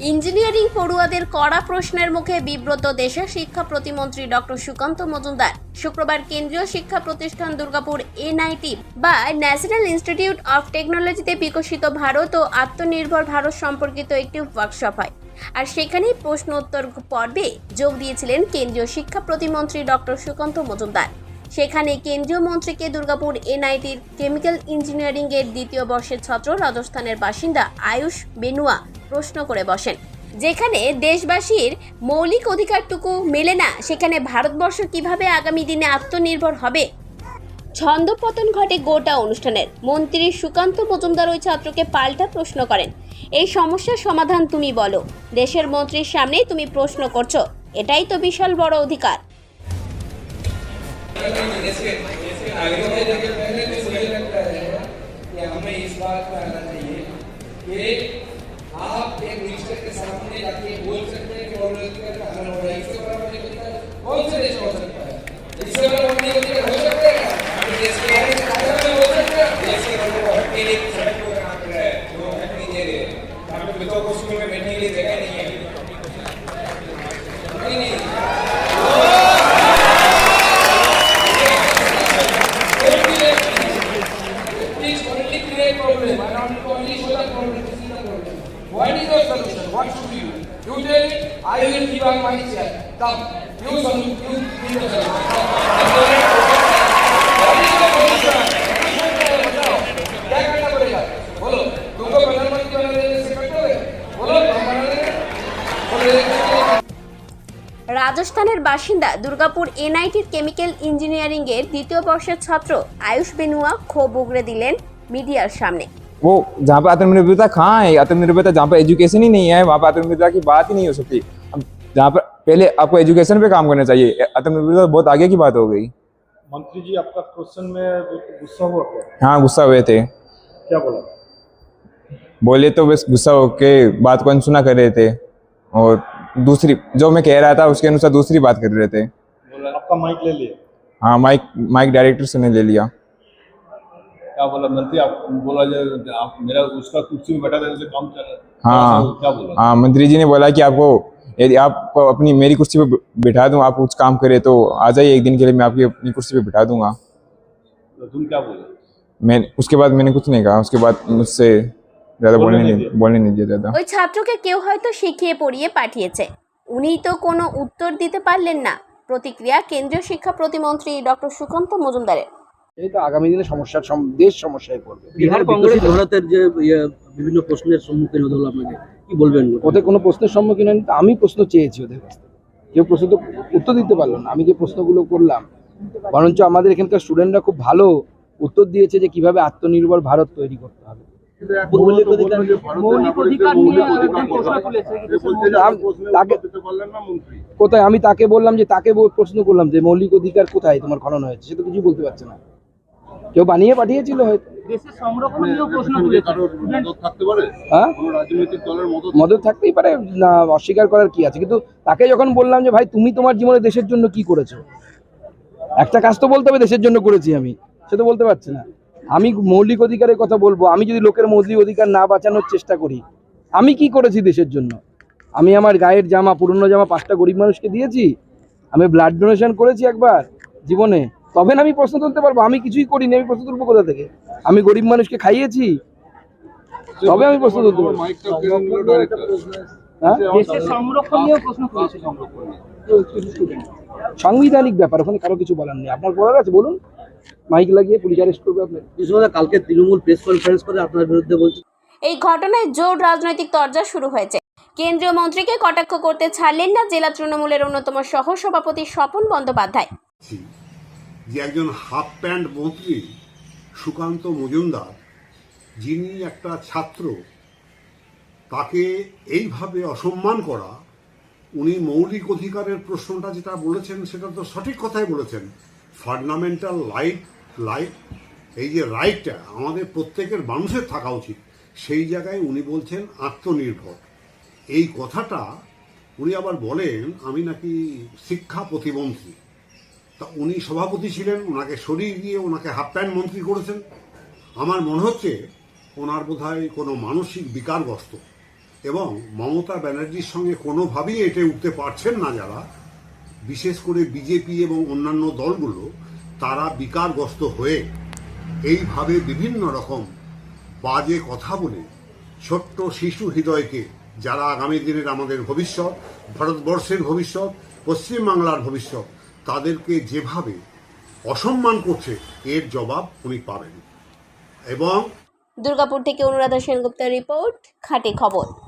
Engineering পড়ুয়াদের কড়া প্রশ্নের মুখে বিব্রত দেশের শিক্ষা প্রতিমন্ত্রী ডক্টর সুকান্ত মজুমদার। শুক্রবার কেন্দ্রীয় শিক্ষা প্রতিষ্ঠান দুর্গাপুর এনআইটি বা ন্যাশনাল ইনস্টিটিউট অফ টেকনোলজিতে বিকশিত ভারত ও আত্মনির্ভর ভারত সম্পর্কিত একটি ওয়ার্কশপ হয়। আর সেখানেই প্রশ্ন উত্তর পর্বে যোগ দিয়েছিলেন কেন্দ্রীয় শিক্ষা প্রতিমন্ত্রী ডক্টর সুকান্ত মজুমদার। সেখানে কেন্দ্রীয় মন্ত্রীকে দুর্গাপুর এনআইটির কেমিক্যাল ইঞ্জিনিয়ারিংয়ের দ্বিতীয় বর্ষের ছাত্র, রাজস্থানের বাসিন্দা আয়ুষ বেনুয়া প্রশ্ন করে বসেন যেখানে দেশবাসীর মৌলিক অধিকারটুকু মেলে না সেখানে ভারতবর্ষ কিভাবে আগামী দিনে আত্মনির্ভর হবে ছন্দপতন ঘটে গোটা অনুষ্ঠানের মন্ত্রী সুকান্ত মজুমদার ওই ছাত্রকে পাল্টা প্রশ্ন করেন এই সমস্যার সমাধান তুমি বলো দেশের মন্ত্রীর সামনে তুমি প্রশ্ন করছো এটাই তো বিশাল বড় অধিকার कि हमें इस बात पर आना चाहिए कि आप एक मिनिस्टर के सामने जाके बोल सकते हैं कि और लोग का हनन हो रहा है इससे बड़ा नहीं अधिकार कौन से देश हो सकता है? इससे बड़ा नहीं अधिकार हो सकता है? देश के बारे में कागज़ में हो सकता है। देश के लोगों को हटने के लिए सड़क पर काम कर रहा है। जो हट नहीं दे रहे हैं आपने बच्चों को में will give up my chair. Come. You some. You give the solution. What is the solution? बताओ. क्या करना पड़ेगा? बोलो. तुमको प्रधानमंत्री बनाने से करते हुए. बोलो. हम बना देंगे. बोलो. রাজস্থানের বাসিন্দা দুর্গাপুর এনআইটির কেমিক্যাল ইঞ্জিনিয়ারিং এর দ্বিতীয় বর্ষের ছাত্র আয়ুষ বেনুয়া ক্ষোভ উগড়ে দিলেন মিডিয়ার সামনে वो जहाँ पे आत्मनिर्भरता कहाँ है आत्मनिर्भरता जहाँ पे एजुकेशन ही नहीं है वहाँ पे आत्मनिर्भरता की बात ही नहीं हो सकती अब जहाँ पर पहले आपको एजुकेशन पे काम करना चाहिए। आत्मनिर्भरता बहुत आगे की बात हो गई। मंत्री जी आपका क्वेश्चन में गुस्सा हुआ क्या? हाँ गुस्सा हुए थे। क्या बोला? बोले तो बस गुस्सा होके बात को अनसुना कर रहे थे और दूसरी जो मैं कह रहा था उसके अनुसार दूसरी बात कर रहे थे। आपका माइक ले लिया। हाँ माइक माइक डायरेक्टर से ने ले लिया। क्या बोला मंत्री आप बोला आप मेरा उसका कुर्सी में बैठा था काम चल रहा हाँ। क्या बोला? हाँ मंत्री जी ने बोला कि आपको यदि आपको अपनी मेरी कुर्सी पे बिठा दूं आप कुछ काम करे तो आ जाइए एक दिन के लिए मैं आपकी अपनी कुर्सी पे बिठा दूंगा तो तुम क्या बोले मैं उसके बाद मैंने कुछ नहीं कहा उसके बाद मुझसे ज़्यादा बोलने नहीं बोलने नहीं दिया ज़्यादा ওই ছাত্রকে কেউ হয়তো শিখিয়ে পড়িয়ে পাঠিয়েছে উনিই তো কোনো উত্তর দিতে পারলেন না প্রতিক্রিয়া কেন্দ্রীয় শিক্ষা প্রতিমন্ত্রী ডক্টর সুকান্ত মজুমদারের এই তো আগামী দিনে সমস্যার সম- দেশ সমস্যায় পড়বে বিহার কংগ্রেস ভারতের যে ইয়ে, বিভিন্ন প্রশ্নের সম্মুখীন হতে হলো আপনাকে কি বলবেন? ওদের কোনো প্রশ্নের সম্মুখীন হয়নি আমি প্রশ্ন চেয়েছি ওদের কাছ থেকে। কেউ প্রশ্ন তো উত্তর দিতে পারল না আমি যে প্রশ্নগুলো করলাম বরঞ্চ আমাদের এখানকার স্টুডেন্টরা খুব ভালো উত্তর দিয়েছে যে কীভাবে আত্মনির্ভর ভারত তৈরি করতে হবে। কোথায়? আমি তাকে বললাম যে তাকে প্রশ্ন করলাম যে মৌলিক অধিকার কোথায় তোমার খনন হয়েছে সে তো কিছু বলতে পারছে না। কেউ বানিয়ে পাঠিয়েছিল হয়তো। তুলেছে। হ্যাঁ? মদত? থাকতেই পারে না অস্বীকার করার কি আছে? কিন্তু তাকে যখন বললাম যে ভাই তুমি তোমার জীবনে দেশের জন্য কি করেছ? একটা কাজ তো বলতে হবে দেশের জন্য করেছি আমি। সে তো বলতে পারছে না। আমি মৌলিক অধিকারের কথা বলব আমি যদি লোকের মৌলিক অধিকার না বাঁচানোর চেষ্টা করি আমি কি করেছি দেশের জন্য? আমি আমার গায়ের জামা পুরনো জামা পাঁচটা গরিব মানুষকে দিয়েছি? আমি ব্লাড ডোনেশন করেছি একবার জীবনে? তবে না আমি প্রশ্ন তুলতে পারব আমি কিছুই করিনি আমি প্রশ্ন তুলবো কোথা থেকে? আমি গরিব মানুষকে খাইয়েছি? তবে আমি প্রশ্ন তুলতে পারব। হ্যাঁ? সাংবিধানিক ব্যাপার ওখানে কারও কিছু বলার নেই। আপনার বলার আছে বলুন। মাইক লাগিয়ে পুলিশ অ্যারেস্ট করবে আপনার কালকে তৃণমূল প্রেস কনফারেন্স করে আপনার বিরুদ্ধে বলছে। এই ঘটনায় জোর রাজনৈতিক তরজা শুরু হয়েছে। কেন্দ্রীয় মন্ত্রীকে কটাক্ষ করতে ছাড়লেন না জেলা তৃণমূলের অন্যতম সহ সভাপতি স্বপন বন্দ্যোপাধ্যায়। যে একজন হাফ প্যান্ট মন্ত্রী, সুকান্ত মজুমদার, যিনি একটা ছাত্র, তাকে এইভাবে অসম্মান করা, উনি মৌলিক অধিকারের প্রশ্নটা যেটা বলেছেন সেটা তো সঠিক কথাই বলেছেন। ফান্ডামেন্টাল লাইট লাইট এই যে রাইটটা আমাদের প্রত্যেকের মানুষের থাকা উচিত। সেই জায়গায় উনি বলছেন আত্মনির্ভর। এই কথাটা উনি আবার বলেন, আমি নাকি শিক্ষা প্রতিমন্ত্রী। তা উনি সভাপতি ছিলেন ওনাকে সরিয়ে দিয়ে ওনাকে হাফ প্যান্ট মন্ত্রী করেছেন। আমার মনে হচ্ছে ওনার বোধহয় কোনো মানসিক বিকারগ্রস্ত এবং মমতা ব্যানার্জির সঙ্গে কোনোভাবেই এটে উঠতে পারছেন না যারা। বিশেষ করে বিজেপি এবং অন্যান্য দলগুলো, তারা বিকারগ্রস্ত হয়ে এইভাবে বিভিন্ন রকম বাজে কথা বলে ছোট্ট শিশু হৃদয়কে, যারা আগামী দিনের আমাদের ভবিষ্যৎ, ভারতবর্ষের ভবিষ্যৎ, পশ্চিমবাংলার ভবিষ্যৎ তাদেরকে যেভাবে অসম্মান করছে, এর জবাব উনি পাবেন। এবং দুর্গাপুর থেকে অনুরাধা সেনগুপ্তের রিপোর্ট, খাটি খবর।